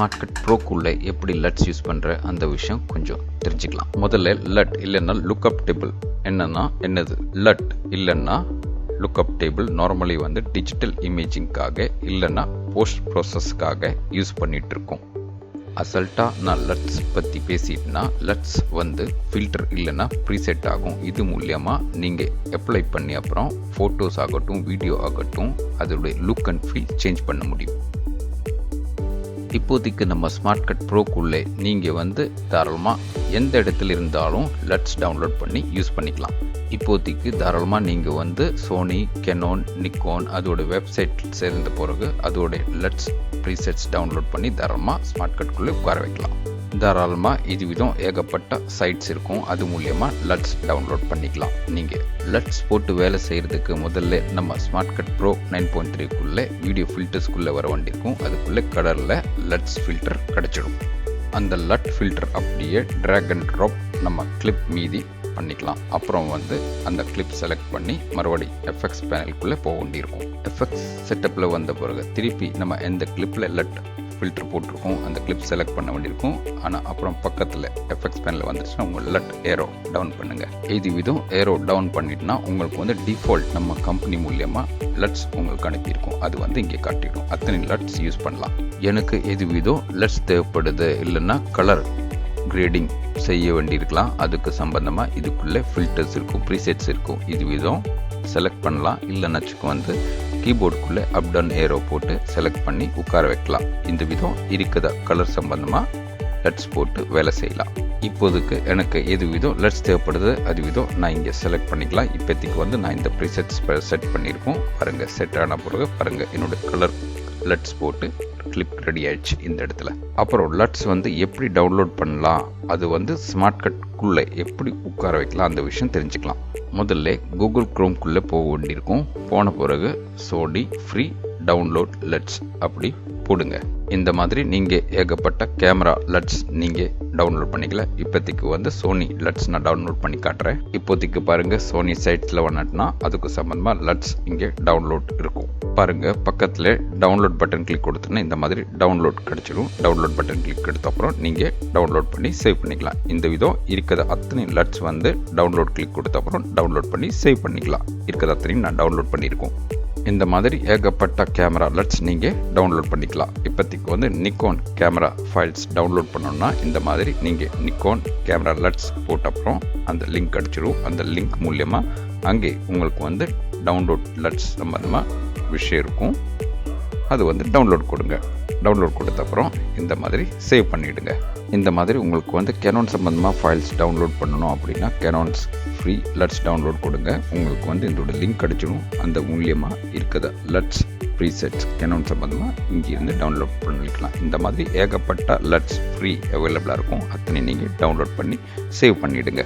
Smart cut ப்ரோக்குள்ளே எப்படி லட்ஸ் use பண்ணுற அந்த விஷயம் கொஞ்சம் தெரிஞ்சுக்கலாம். முதல்ல லட் இல்லைன்னா லுக்அப் டேபிள் என்னன்னா என்னது? லட் இல்லைன்னா லுக்அப் டேபிள் நார்மலி வந்து டிஜிட்டல் இமேஜிங்காக இல்லைன்னா போஸ்ட் ப்ராசஸ்க்காக யூஸ் பண்ணிட்டு இருக்கோம் அசல்ட்டாக நான் லட்ஸ் பற்றி பேசிட்டேன்னா லட்ஸ் வந்து ஃபில்டர் இல்லைன்னா ப்ரீசெட் ஆகும். இது மூலியமாக நீங்கள் அப்ளை பண்ணி அப்புறம் ஃபோட்டோஸ் ஆகட்டும் வீடியோ ஆகட்டும் அதோடைய லுக் அண்ட் ஃபீல் சேஞ்ச் பண்ண முடியும். இப்போதைக்கு நம்ம ஸ்மார்ட் கட் ப்ரோக்குள்ளே நீங்கள் வந்து தாராளமாக எந்த இடத்துல இருந்தாலும் லட்ஸ் டவுன்லோட் பண்ணி யூஸ் பண்ணிக்கலாம். இப்போதைக்கு தாராளமாக நீங்கள் வந்து சோனி கெனோன் நிக்கோன் அதோட வெப்சைட் சேர்ந்த பிறகு அதோட லட்ஸ் ப்ரீசெட்ஸ் டவுன்லோட் பண்ணி தாராளமாக ஸ்மார்ட் கட்குள்ளே உட்கார வைக்கலாம். தாராளமாக இது விதம் ஏகப்பட்ட சைட்ஸ் இருக்கும். அது மூலியமாக லட்ஸ் டவுன்லோட் பண்ணிக்கலாம். நீங்கள் லட்ஸ் போட்டு வேலை செய்கிறதுக்கு முதல்ல நம்ம smart cut pro nine point த்ரீக்குள்ளே video ஃபில்டர்ஸ்குள்ளே வர வேண்டியிருக்கும். அதுக்குள்ளே கடலில் லட்ஸ் ஃபில்டர் கிடச்சிடும். அந்த லட் ஃபில்டர் அப்படியே ட்ராக் அண்ட் ட்ராப் நம்ம கிளிப் மீதி பண்ணிக்கலாம். அப்புறம் வந்து அந்த கிளிப் செலக்ட் பண்ணி மறுபடி எஃப்எக்ஸ் பேனலுக்குள்ளே போக வேண்டியிருக்கும். எஃப்எக்ஸ் செட்டப்பில் வந்த பிறகு திருப்பி நம்ம எந்த கிளிப்பில் லட் ஃபில்டர் போட்டிருக்கோம். அந்த கிளிப் செலக்ட் பண்ண வேண்டியிருக்கும். ஆனால் அப்புறம் பக்கத்தில் எஃப்எக்ஸ் பேனில் வந்துருச்சுன்னா உங்கள் லட் ஏரோ டவுன் பண்ணுங்கள் இது விதம் ஏரோ டவுன் பண்ணிட்டுனா உங்களுக்கு வந்து டிஃபால்ட் நம்ம கம்பெனி மூலியமாக லட்ஸ் உங்களுக்கு அனுப்பியிருக்கும். அது வந்து இங்கே காட்டிடும். அத்தனை லட்ஸ் யூஸ் பண்ணலாம். எனக்கு எது விதம் லட்ஸ் தேவைப்படுது? இல்லைன்னா கலர் கிரேடிங் செய்ய வேண்டியிருக்கலாம். அதுக்கு சம்பந்தமாக இதுக்குள்ளே ஃபில்டர்ஸ் இருக்கும் ப்ரீசெட்ஸ் இருக்கும். இது விதம் செலக்ட் பண்ணலாம். இல்லைன்னு வந்து கீபோர்டுக்குள்ளே அப் டவுன் ஏரோ போட்டு செலக்ட் பண்ணி உட்கார வைக்கலாம். இந்த விதம் இருக்குதா? கலர் சம்பந்தமாக லெட்ஸ் போட்டு வேலை செய்யலாம். இப்போதுக்கு எனக்கு எது விதம் லெட்ஸ் தேவைப்படுது அது விதம் நான் இங்கே செலக்ட் பண்ணிக்கலாம். இப்போதைக்கு வந்து நான் இந்த ப்ரிசெட்ஸ் செட் பண்ணியிருக்கோம். பாருங்கள் செட் ஆன பிறகு பாருங்கள் என்னோடய கலர் லெட்ஸ் போட்டு கிளிப் ரெடி ஆயிடுச்சு இந்த இடத்துல. அப்புறம் லட்ஸ் வந்து எப்படி டவுன்லோட் பண்ணலாம்? அது வந்து ஸ்மார்ட் கட்குள்ளே எப்படி உட்கார வைக்கலாம்? அந்த விஷயம் தெரிஞ்சுக்கலாம். முதல்ல கூகுள் க்ரோம்குள்ளே போக வேண்டியிருக்கும். போன பிறகு சோடி ஃப்ரீ டவுன்லோட் லட்ஸ் அப்படி போடுங்க. இந்த மாதிரி நீங்கள் ஏகப்பட்ட கேமரா லட்ஸ் நீங்கள் டவுன்லோட் பண்ணிக்கலாம் இப்போதைக்கு வந்து சோனி லட்ஸ் நான் டவுன்லோட் பண்ணி காட்டுறேன். இப்போதைக்கு பாருங்கள் சோனி சைட்ஸில் வந்துட்டுனா அதுக்கு சம்மந்தமாக லட்ஸ் இங்கே டவுன்லோட் இருக்கும். பாருங்கள் பக்கத்தில் டவுன்லோட் பட்டன் கிளிக் கொடுத்தோன்னா இந்த மாதிரி டவுன்லோட் கிடச்சிடும் டவுன்லோட் பட்டன் கிளிக் எடுத்த அப்புறம் நீங்கள் டவுன்லோட் பண்ணி சேவ் பண்ணிக்கலாம். இந்த விதம் இருக்கிற அத்தனை லட்ஸ் வந்து டவுன்லோட் கிளிக் கொடுத்த அப்புறம் டவுன்லோட் பண்ணி சேவ் பண்ணிக்கலாம். இருக்கிற அத்தனையும் நான் டவுன்லோட் பண்ணியிருக்கோம். இந்த மாதிரி ஏகப்பட்ட கேமரா லட்ஸ் நீங்கள் டவுன்லோட் பண்ணிக்கலாம். இப்போதைக்கு வந்து நிக்கோன் கேமரா ஃபைல்ஸ் டவுன்லோட் பண்ணோன்னா இந்த மாதிரி நீங்கள் நிக்கோன் கேமரா லட்ஸ் போட்ட அப்புறம் அந்த லிங்க் அடிச்சிடும் அந்த லிங்க் மூலியமாக அங்கே உங்களுக்கு வந்து டவுன்லோட் லட்ஸ் சம்மந்தமாக விஷயம் இருக்கும். அது வந்து டவுன்லோட் கொடுங்க. டவுன்லோட் கொடுத்த அப்புறம் இந்த மாதிரி சேவ் பண்ணிவிடுங்க இந்த மாதிரி உங்களுக்கு வந்து கெனான் சம்மந்தமாக ஃபைல்ஸ் டவுன்லோட் பண்ணணும் அப்படின்னா கெனான்ஸ் ஃப்ரீ லட்ஸ் டவுன்லோட் கொடுங்க உங்களுக்கு வந்து இதோட லிங்க் கிடச்சிடும் அந்த மூலியமாக இருக்கிற லட்ஸ் ப்ரீசெட்ஸ் கெனோன் சம்மந்தமாக இங்கேருந்து டவுன்லோட் பண்ணிக்கலாம். இந்த மாதிரி ஏகப்பட்ட லட்ஸ் ஃப்ரீ அவைலபிளாக இருக்கும். அத்தனை நீங்கள் டவுன்லோட் பண்ணி சேவ் பண்ணிவிடுங்க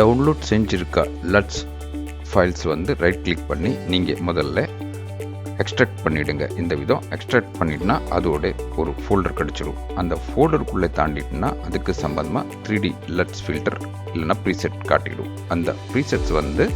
டவுன்லோட் செஞ்சுருக்க லட்ஸ் ஃபைல்ஸ் வந்து ரைட் கிளிக் பண்ணி நீங்கள் முதல்ல எக்ஸ்ட்ராக்ட் பண்ணிவிடுங்க இந்த விதம் எக்ஸ்ட்ராக்ட் பண்ணிட்டுனா அதோட ஒரு ஃபோல்டர் கிடச்சிரும். அந்த ஃபோல்டருக்குள்ளே தாண்டிட்டுனா அதுக்கு சம்பந்தமாக த்ரீ டி லட்ஸ் ஃபில்டர் இல்லைன்னா ப்ரீசெட் காட்டிடும். அந்த ப்ரீசெட்ஸ் வந்து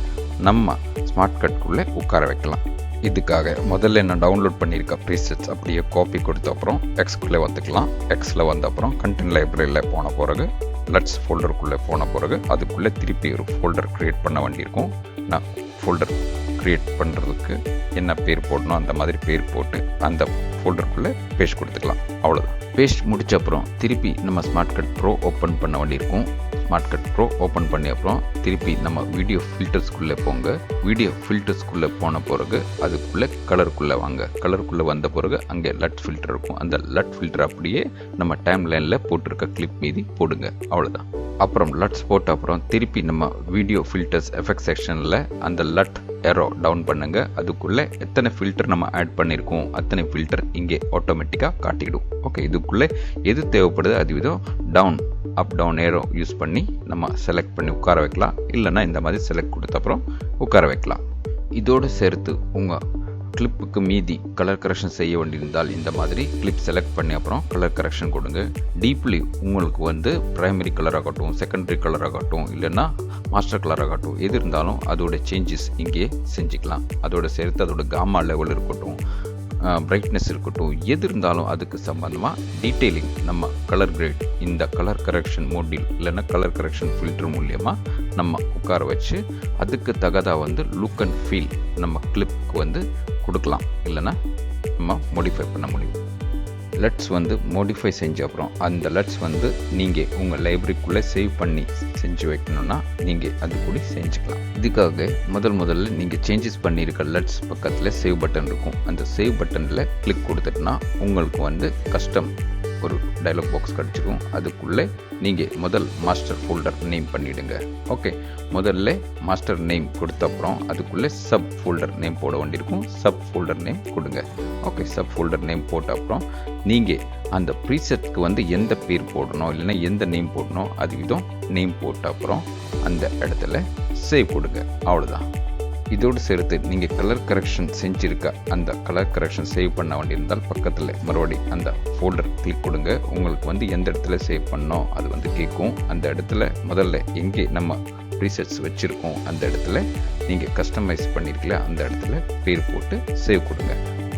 நம்ம ஸ்மார்ட் கட்குள்ளே உட்கார வைக்கலாம். இதுக்காக முதல்ல நான் டவுன்லோட் பண்ணியிருக்க ப்ரீசெட்ஸ் அப்படியே காப்பி கொடுத்த அப்புறம் எக்ஸ்குள்ளே வந்துக்கலாம். எக்ஸில் வந்த அப்புறம் கண்டென்ட் லைப்ரரியில் போன பிறகு லட்ஸ் ஃபோல்டருக்குள்ளே போன பிறகு அதுக்குள்ளே திருப்பி ஒரு ஃபோல்டர் க்ரியேட் பண்ண வேண்டியிருக்கும். நான் ஃபோல்டர் க்ரியேட் பண்ணுறதுக்கு என்ன பேர் போடணும் அந்த மாதிரி பேர் போட்டு அந்த ஃபோல்டருக்குள்ளே பேஸ்ட் கொடுத்துக்கலாம். அவ்வளோதான் பேஸ்ட் முடித்த அப்புறம் திருப்பி நம்ம ஸ்மார்ட் கட் ப்ரோ ஓப்பன் பண்ண வேண்டியிருக்கும் ஸ்மார்ட் கட் ப்ரோ ஓப்பன் பண்ணி அப்புறம் திருப்பி நம்ம வீடியோ ஃபில்டர்ஸ்குள்ளே போங்க. வீடியோ ஃபில்டர்ஸ்குள்ளே போன பிறகு அதுக்குள்ளே கலருக்குள்ளே வாங்க. கலருக்குள்ளே வந்த பிறகு அங்கே லட் ஃபில்டர் இருக்கும். அந்த லட் ஃபில்டர் அப்படியே நம்ம டைம் லைனில் போட்டிருக்க கிளிப் மீதி போடுங்க. அவ்வளோதான் அப்புறம் லட்ஸ் போட்ட அப்புறம் திருப்பி நம்ம வீடியோ ஃபில்டர்ஸ் எஃபெக்ட் செக்ஷனில் அந்த லட் எரோ டவுன் பண்ணுங்க. அதுக்குள்ளே எத்தனை ஃபில்டர் நம்ம ஆட் பண்ணியிருக்கோம் அத்தனை ஃபில்டர் இங்கே ஆட்டோமேட்டிக்காக காட்டிடும். ஓகே இதுக்குள்ளே எது தேவைப்படுது? அது விதம் down up down arrow use பண்ணி நம்ம செலக்ட் பண்ணி உட்கார வைக்கலாம். இல்லைன்னா இந்த மாதிரி செலக்ட் கொடுத்த அப்புறம் உட்கார வைக்கலாம். இதோடு சேர்த்து உங்கள் கிளிப்புக்கு மீதி கலர் கரெக்ஷன் செய்ய வேண்டியிருந்தால் இந்த மாதிரி கிளிப் செலக்ட் பண்ணி அப்புறம் கலர் கரெக்ஷன் கொடுங்க. டீப்லி உங்களுக்கு வந்து ப்ரைமரி கலர் ஆகட்டும் செகண்டரி கலர் ஆகட்டும் இல்லைன்னா மாஸ்டர் கலர் ஆகட்டும் எது இருந்தாலும் அதோட சேஞ்சஸ் இங்கே செஞ்சுக்கலாம். அதோட சேர்த்து அதோட காமா லெவல் இருக்கட்டும் பிரைட்னஸ் இருக்கட்டும் எது இருந்தாலும் அதுக்கு சம்மந்தமாக டீட்டெயிலிங் நம்ம கலர் கிரேட் இந்த கலர் கரெக்ஷன் மோடில் இல்லைன்னா கலர் கரெக்ஷன் ஃபில்டர் மூலியமாக நம்ம உட்கார வச்சு அதுக்கு தகதா வந்து லுக் அண்ட் ஃபீல் நம்ம கிளிப்புக்கு வந்து கொடுக்கலாம் இல்லைன்னா நம்ம மோடிஃபை பண்ண முடியும். லெட்ஸ் வந்து மோடிஃபை செஞ்ச அப்புறம் அந்த லெட்ஸ் வந்து நீங்கள் உங்கள் லைப்ரரிக்குள்ளே சேவ் பண்ணி செஞ்சு வைக்கணும்னா நீங்கள் அது கூட செஞ்சுக்கலாம். இதுக்காக முதல் முதல்ல நீங்கள் சேஞ்சஸ் பண்ணியிருக்க லெட்ஸ் பக்கத்தில் சேவ் பட்டன் இருக்கும். அந்த சேவ் பட்டனில் கிளிக் கொடுத்துட்டுனா உங்களுக்கு வந்து கஸ்டம் ஒரு டைலாக் பாக்ஸ் கிடச்சிக்கும் அதுக்குள்ளே நீங்கள் முதல் மாஸ்டர் ஃபோல்டர் நேம் பண்ணிவிடுங்க ஓகே முதல்ல மாஸ்டர் நேம் கொடுத்த அப்புறம் அதுக்குள்ளே சப் ஃபோல்டர் நேம் போட வேண்டியிருக்கும். சப் ஃபோல்டர் நேம் கொடுங்க. ஓகே சப் ஃபோல்டர் நேம் போட்ட அப்புறம் நீங்கள் அந்த ப்ரீசெட்க்கு வந்து எந்த பேர் போடணும் இல்லைன்னா எந்த நேம் போடணும் அது விதம் நேம் போட்ட அப்புறம் அந்த இடத்துல சேவ் கொடுங்க அவ்வளோதான் இதோடு சேர்த்து நீங்கள் கலர் கரெக்ஷன் செஞ்சுருக்க அந்த கலர் கரெக்ஷன் சேவ் பண்ண வேண்டியிருந்தால் பக்கத்தில் மறுபடி அந்த ஃபோல்டர் கிளிக் கொடுங்க. உங்களுக்கு வந்து எந்த இடத்துல சேவ் பண்ணோம் அது வந்து கேட்கும். அந்த இடத்துல முதல்ல எங்கே நம்ம ரீசர்ச் வச்சுருக்கோம் அந்த இடத்துல நீங்கள் கஸ்டமைஸ் பண்ணியிருக்கல அந்த இடத்துல பேர் போட்டு சேவ் கொடுங்க.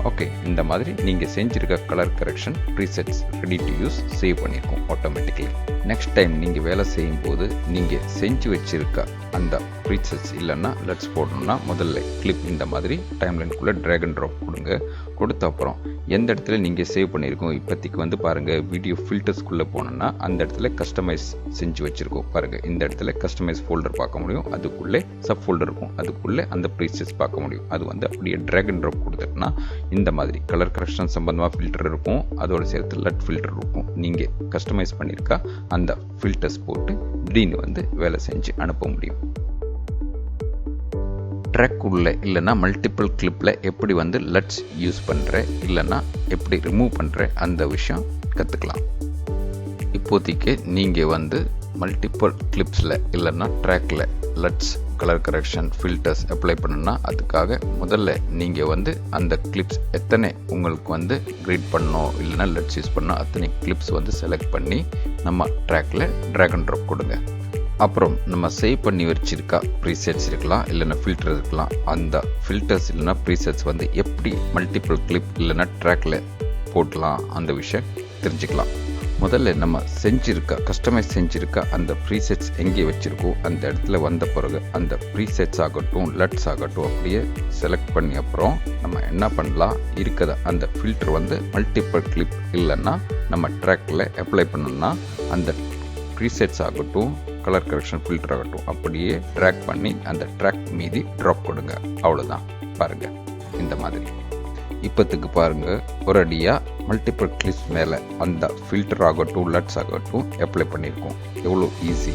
ஓகே இந்த மாதிரி நீங்கள் செஞ்சுருக்க colour correction presets ready to use save பண்ணியிருக்கோம் ஆட்டோமேட்டிக்கலி நெக்ஸ்ட் டைம் நீங்கள் வேலை செய்யும் போது நீங்கள் செஞ்சு வச்சுருக்க அந்த ப்ரீசெட்ஸ் இல்லைன்னா லெட்ஸ் போடணும்னா முதல்ல கிளிப் இந்த மாதிரி டைம்லைனுக்குள்ளே ட்ராகன் ட்ராப் கொடுங்க. கொடுத்த அப்புறம் எந்த இடத்துல நீங்கள் சேவ் பண்ணியிருக்கோம்? இப்போதைக்கு வந்து பாருங்கள் வீடியோ ஃபில்டர்ஸ்குள்ளே போனோன்னா அந்த இடத்துல கஸ்டமைஸ் செஞ்சு வச்சுருக்கோம். பாருங்கள் இந்த இடத்துல கஸ்டமைஸ் ஃபோல்டர் பார்க்க முடியும். அதுக்குள்ளே சப் ஃபோல்டர் இருக்கும். அதுக்குள்ளே அந்த ப்ரீசஸ் பார்க்க முடியும். அது வந்து அப்படியே ட்ராகன் ட்ராப் கொடுத்துட்டுனா இந்த மாதிரி கலர் கரெக்ஷன் சம்பந்தமாக ஃபில்டர் இருக்கும். அதோட சேர்த்து லட் ஃபில்டர் இருக்கும். நீங்கள் கஸ்டமைஸ் பண்ணியிருக்கா அந்த ஃபில்டர்ஸ் போட்டு திடீர்னு வந்து வேலை செஞ்சு அனுப்ப முடியும். ட்ராக் உள்ள இல்லைன்னா மல்டிபிள் கிளிப்பில் எப்படி வந்து லட்ஸ் யூஸ் பண்ணுற இல்லைன்னா எப்படி ரிமூவ் பண்ணுற அந்த விஷயம் கற்றுக்கலாம் இப்போதைக்கு நீங்கள் வந்து மல்டிபிள் கிளிப்ஸில் இல்லைன்னா ட்ராக்கில் LUTs colour correction filters apply பண்ணணும்னா அதுக்காக முதல்ல நீங்கள் வந்து அந்த கிளிப்ஸ் எத்தனை உங்களுக்கு வந்து க்ரீட் பண்ணோம் இல்லைன்னா லெட்ஸ் யூஸ் பண்ணோம் அத்தனை கிளிப்ஸ் வந்து செலக்ட் பண்ணி நம்ம ட்ராக்கில் ட்ராகன் ட்ராப் கொடுங்க. அப்புறம் நம்ம சேவ் பண்ணி வச்சிருக்க ப்ரீசெட்ஸ் இருக்கலாம் இல்லைன்னா ஃபில்டர் இருக்கலாம். அந்த ஃபில்டர்ஸ் இல்லைன்னா ப்ரீசெட்ஸ் வந்து எப்படி மல்டிபிள் கிளிப் இல்லைன்னா ட்ராக்கில் போடலாம் அந்த விஷயம் தெரிஞ்சுக்கலாம். முதல்ல நம்ம செஞ்சிருக்க கஸ்டமைஸ் செஞ்சிருக்க அந்த ப்ரீசெட்ஸ் எங்கே வச்சுருக்கோ அந்த இடத்துல வந்த பிறகு அந்த ப்ரீசெட்ஸ் ஆகட்டும் லட்ஸ் ஆகட்டும் அப்படியே செலக்ட் பண்ணி அப்புறம் நம்ம என்ன பண்ணலாம் இருக்கிற அந்த ஃபில்டர் வந்து மல்டிபிள் கிளிப் இல்லைன்னா நம்ம ட்ராக்கில் அப்ளை பண்ணோம்னா அந்த ப்ரீசெட்ஸ் ஆகட்டும் கலர் கரெக்ஷன் ஃபில்டர் ஆகட்டும் அப்படியே ட்ராக் பண்ணி அந்த ட்ராக் மீதி ட்ராப் கொடுங்க அவ்வளோதான் பாருங்கள் இந்த மாதிரி. இப்போத்துக்கு பாருங்கள் ஒரு அடியாக மல்டிபிள் கிளிப்ஸ் மேலே அந்த ஃபில்டர் ஆகட்டும் லட்ஸ் ஆகட்டும் அப்ளை பண்ணியிருக்கோம். எவ்வளோ ஈஸி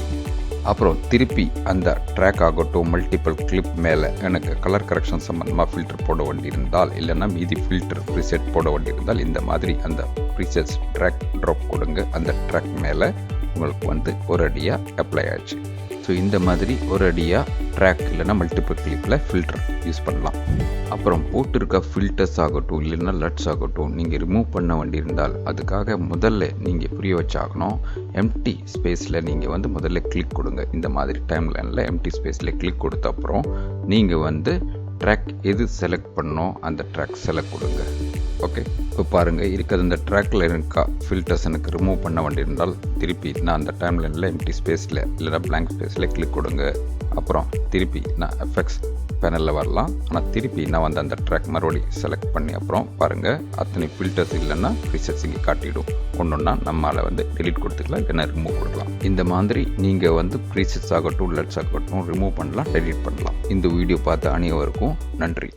அப்புறம் திருப்பி அந்த ட்ராக் ஆகட்டும் மல்டிபிள் கிளிப் மேலே எனக்கு கலர் கரெக்ஷன் சம்மந்தமாக ஃபில்டர் போட வேண்டியிருந்தால் இல்லைன்னா மீதி ஃபில்டர் ப்ரீசெட் போட வேண்டியிருந்தால் இந்த மாதிரி அந்த ப்ரீசெட்ஸ் ட்ராக் ட்ராப் கொடுங்க. அந்த ட்ராக் மேலே உங்களுக்கு வந்து ஒரு அடியாக அப்ளை ஆச்சு. ஸோ இந்த மாதிரி ஒரு அடியாக ட்ராக் இல்லைன்னா மல்டிபிள் கிளிப்பில் ஃபில்டர் யூஸ் பண்ணலாம். அப்புறம் போட்டிருக்க ஃபில்டர்ஸ் ஆகட்டும் இல்லைன்னா லட்ஸ் ஆகட்டும் நீங்கள் ரிமூவ் பண்ண வேண்டியிருந்தால் அதுக்காக முதல்ல நீங்கள் புரிய வச்சாகணும். எம்டி ஸ்பேஸில் நீங்கள் வந்து முதல்ல கிளிக் கொடுங்க. இந்த மாதிரி டைம் லைனில் எம்டி ஸ்பேஸில் கிளிக் கொடுத்த அப்புறம் நீங்கள் வந்து ட்ராக் எது செலக்ட் பண்ணோ அந்த ட்ராக் செலக்ட் கொடுங்க. ஓகே இப்போ பாருங்கள் இருக்கிறது இந்த ட்ராக்கில் இருக்கா ஃபில்டர்ஸ் எனக்கு ரிமூவ் பண்ண வேண்டியிருந்தால் திருப்பி நான் அந்த டைம் லைனில் எம்டி ஸ்பேஸில் இல்லைனா பிளாங்க் ஸ்பேஸில் கிளிக் கொடுங்க. அப்புறம் திருப்பி நான் எஃபெக்ட்ஸ் பேனலில் வரலாம். ஆனால் திருப்பி நான் வந்து அந்த ட்ராக் மறுபடியும் செலக்ட் பண்ணி அப்புறம் பாருங்கள் அத்தனை ஃபில்டர்ஸ் இல்லைன்னா ப்ரீசெட்ஸ் இங்கே காட்டிடும். ஒன்று நம்மளால் வந்து டெலிட் கொடுத்துக்கலாம் இல்லைன்னா ரிமூவ் கொடுக்கலாம். இந்த மாதிரி நீங்கள் வந்து ப்ரீசெட்ஸ் ஆகட்டும் லெட்ஸ் ஆகட்டும் ரிமூவ் பண்ணலாம் டெலிட் பண்ணலாம். இந்த வீடியோ பார்த்த அனைவருக்கும் நன்றி.